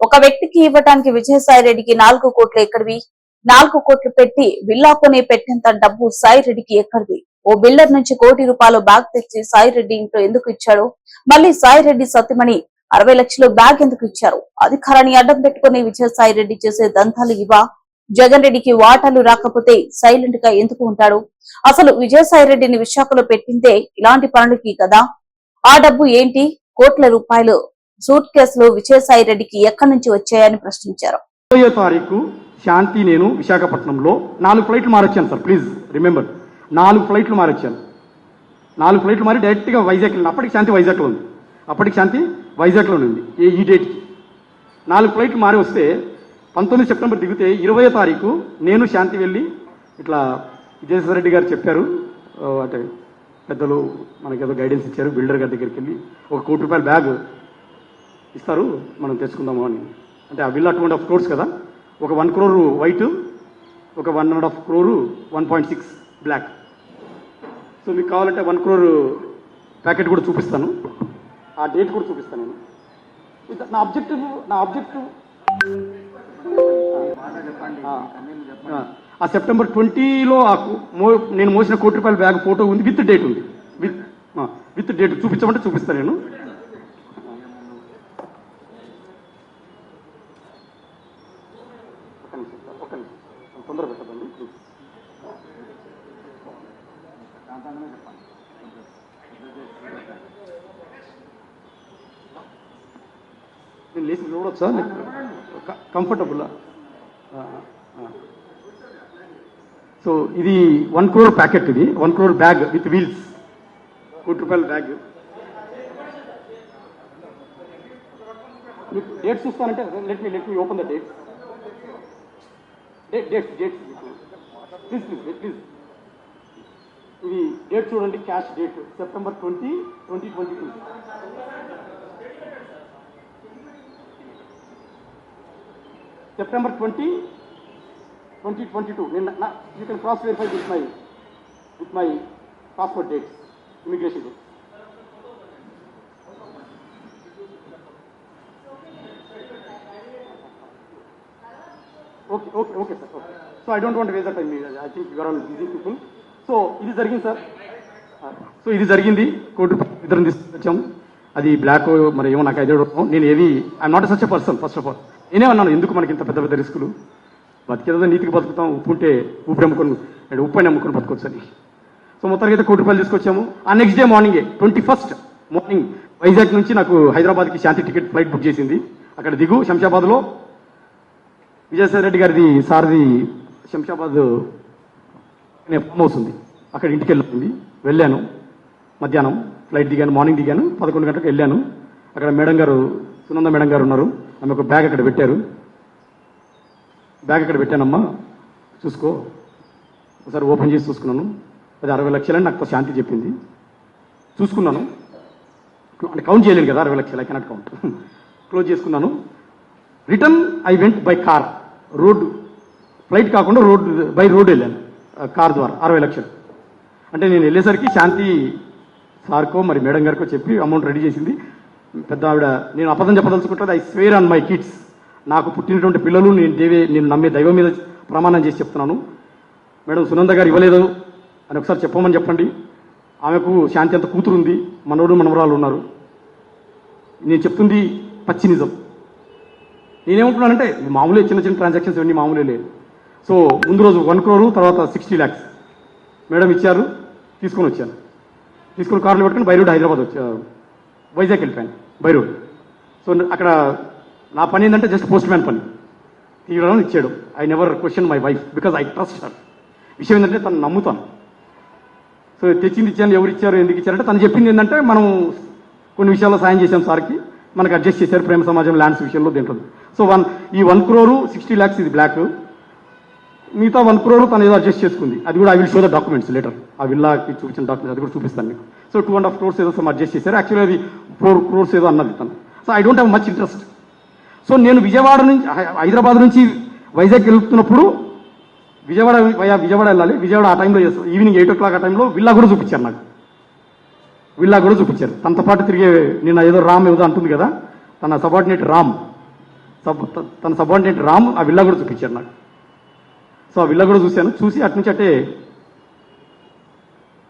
ఒక వ్యక్తికి ఇవ్వటానికి విజయసాయి రెడ్డికి నాలుగు కోట్లు ఎక్కడివి? నాలుగు కోట్లు పెట్టి విల్లా కొనే పెట్టేంత డబ్బు సాయి రెడ్డికి ఎక్కడిది ఓ బిల్డర్ నుంచి కోటి రూపాయలు బ్యాగ్ తెచ్చి సాయి రెడ్డి ఇంట్లో ఎందుకు ఇచ్చాడు? మళ్ళీ సాయి రెడ్డి సత్యమణి అరవై లక్షలు బ్యాగ్ ఎందుకు ఇచ్చారు? అధికారాన్ని అడ్డం పెట్టుకుని విజయసాయి రెడ్డి చేసే దంతాలు ఇవా? జగన్ రెడ్డికి వాటాలు రాకపోతే సైలెంట్గా ఎందుకు ఉంటాడు? అసలు విజయసాయి రెడ్డిని విశాఖలో పెట్టిందే ఇలాంటి పనులకి కదా? ఆ డబ్బు ఏంటి? కోట్ల రూపాయలు సూట్ కేసులు విజయసాయి రెడ్డికి ఎక్కడి నుంచి వచ్చాయని ప్రశ్నించారు. ఇరవయో తారీఖు శాంతి నేను విశాఖపట్నంలో నాలుగు ఫ్లైట్లు మారొచ్చాను సార్ ప్లీజ్ రిమెంబర్ నాలుగు ఫ్లైట్లు మారొచ్చాను. నాలుగు ఫ్లైట్లు మారి డైరెక్ట్గా వైజాగ్ వెళ్ళిన అప్పటికి శాంతి వైజాగ్లో ఉంది. అప్పటికి శాంతి వైజాగ్లో ఉంది ఈ ఈ డేట్కి నాలుగు ఫ్లైట్లు మారి వస్తే పంతొమ్మిది సెప్టెంబర్ దిగితే ఇరవయో తారీఖు నేను శాంతి వెళ్ళి ఇట్లా విజయసాయి రెడ్డి గారు చెప్పారు అంటే పెద్దలు మనకేదో గైడెన్స్ ఇచ్చారు బిల్డర్ గారి దగ్గరికి వెళ్ళి ఒక కోటి రూపాయల బ్యాగ్ ఇస్తారు మనం తెచ్చుకుందాము అని. అంటే ఆ villa two and half crores కదా? ఒక వన్ క్రోరు వైట్ ఒక one and half crore one point six black. So మీకు కావాలంటే వన్ క్రోర్ ప్యాకెట్ కూడా చూపిస్తాను. ఆ డేట్ కూడా చూపిస్తాను నేను. నా ఆబ్జెక్టివ్ నా ఆబ్జెక్టివ్ ఆ సెప్టెంబర్ ట్వంటీలో ఆ మో నేను మోసిన కోటి రూపాయల బ్యాగ్ ఫోటో ఉంది విత్ డేట్ ఉంది. విత్ విత్ డేట్ చూపించమంటే చూపిస్తాను నేను. నేను లేచి చూడొచ్చా కంఫర్టబుల్లా సో ఇది వన్ క్రోర్ ప్యాకెట్ ఇది. One crore bag with wheels కోటి రూపాయల బ్యాగ్ మీకు date చూస్తానంటే let me let me open the dates date dates please please please ఇది డేట్ చూడండి cash date September twenty twenty twenty two September twenty twenty twenty two నేను నా you can cross verify with my with my passport dates immigration date okay okay okay sir okay so I don't want waste time I think you're all busy people so ఇది జరిగింది sir. So ఇది జరిగింది. Court ఇద్దరం తీసుకొచ్చాము అది black మరి ఏమో నాకు ఐడియా నేను ఏది I'm not such a person first of all నేనే అన్నాను ఎందుకు మనకి ఇంత పెద్ద పెద్ద రిస్కులు? బతికేదో నీతికి బతుకుతాం ఉప్పు ఉంటే ఉప్పు అమ్ముకొని అంటే ఉప్పు అని అమ్ముకొని బతకొచ్చు అని. సో మొత్తానికి అయితే కోటి రూపాయలు తీసుకొచ్చాము. ఆ నెక్స్ట్ డే మార్నింగే ట్వంటీ ఫస్ట్ మార్నింగ్ వైజాగ్ నుంచి నాకు హైదరాబాద్కి శాంతి టికెట్ ఫ్లైట్ బుక్ చేసింది. అక్కడ దిగు శంషాబాద్లో. విజయసాయి రెడ్డి గారిది సార్ది శంషాబాద్ నేను ఫామ్ హౌస్ ఉంది. అక్కడ ఇంటికి వెళ్ళింది వెళ్ళాను. మధ్యాహ్నం ఫ్లైట్ దిగాను మార్నింగ్ దిగాను పదకొండు గంటలకు వెళ్ళాను. అక్కడ మేడం గారు సునంద మేడం గారు ఉన్నారు. ఆమె ఒక బ్యాగ్ అక్కడ పెట్టారు. బ్యాగ్ అక్కడ పెట్టానమ్మా. చూసుకో. ఒకసారి ఓపెన్ చేసి చూసుకున్నాను. అది అరవై లక్షలని నాకు శాంతి చెప్పింది. చూసుకున్నాను. అంటే కౌంట్ చేయలేను కదా అరవై లక్షలు ఐ కెనాట్ కౌంట్ క్లోజ్ చేసుకున్నాను. Return I went by car road flight కాకుండా రోడ్ బై రోడ్ వెళ్ళాను. కార్ ద్వారా అరవై లక్షలు. అంటే నేను వెళ్ళేసరికి శాంతి సార్కో మరి మేడం గారికో చెప్పి అమౌంట్ రెడీ చేసింది. పెద్ద ఆవిడ నేను అబద్ధం చెప్పదలుచుకుంటుంది I swear on my kids నాకు పుట్టినటువంటి పిల్లలు నేను దేవే నేను నమ్మే దైవం మీద ప్రమాణం చేసి చెప్తున్నాను. మేడం సునంద గారు ఇవ్వలేదు. అని ఒకసారి చెప్పమని చెప్పండి. ఆమెకు శాంతి అంత కూతురు ఉంది మనోడు మనవరాలు ఉన్నారు. నేను చెప్తుంది పచ్చి నిజం నేనేమంటున్నానంటే మామూలే చిన్న చిన్న ట్రాన్సాక్షన్స్ ఇవన్నీ మామూలే లేదు. సో ముందు రోజు వన్ క్రోరు తర్వాత సిక్స్టీ ల్యాక్స్. మేడం ఇచ్చారు తీసుకొని వచ్చాను. తీసుకొని కార్లో పెట్టుకుని బైరుడ్ హైదరాబాద్ వచ్చాను వైజాగ్ వెళ్ళిపోయాను బై రోడ్ సో అక్కడ నా పని ఏంటంటే జస్ట్ పోస్ట్ మ్యాన్ పని. తీయడం ఇచ్చాడు. I never question my wife because I trust her. విషయం ఏంటంటే తను నమ్ముతాను. సో తెచ్చింది ఇచ్చాను ఎవరు ఇచ్చారు ఎందుకు ఇచ్చారంటే తను చెప్పింది ఏంటంటే మనం కొన్ని విషయాల్లో సాయం చేశాం సార్కి మనకు అడ్జస్ట్ చేశారు ప్రేమ సమాజం ల్యాండ్స్ విషయంలో దీంట్లో. సో వన్ ఈ వన్ క్రోరు సిక్స్టీ ల్యాక్స్ ఇది బ్లాక్. మిగతా వన్ క్రోర్ తను ఏదో అడ్జస్ట్ చేసుకుంది. అది కూడా I will show the documents letter ఆ విల్లాకి చూపించిన డాక్యుమెంట్స్ అది కూడా చూపిస్తాను మీకు. So two and half crores ఏదో సమ్ అడ్జస్ట్ చేశారు. యాక్చువల్లీ అది ఫోర్ క్రోర్స్ ఏదో అన్నది తను. So I don't have much interest so నేను విజయవాడ నుంచి హై- హైదరాబాద్ నుంచి వైజాగ్ వెళ్తున్నప్పుడు విజయవాడ విజయవాడ వెళ్ళాలి. విజయవాడ ఆ టైంలో ఈవినింగ్ ఎయిట్ ఓ క్లాక్ ఆ టైంలో విల్లా కూడా చూపించారు నాకు. విల్లా కూడా చూపించారు. తనతో పాటు తిరిగే నిన్న ఏదో రామ్ ఏదో అంటుంది కదా తన సబార్డినేట్ రామ్. సబ్ తన సబార్డినేట్ రామ్ ఆ విల్లా కూడా చూపించారు నాకు. సో ఆ విల్లా కూడా చూశాను. చూసి అటు నుంచి అంటే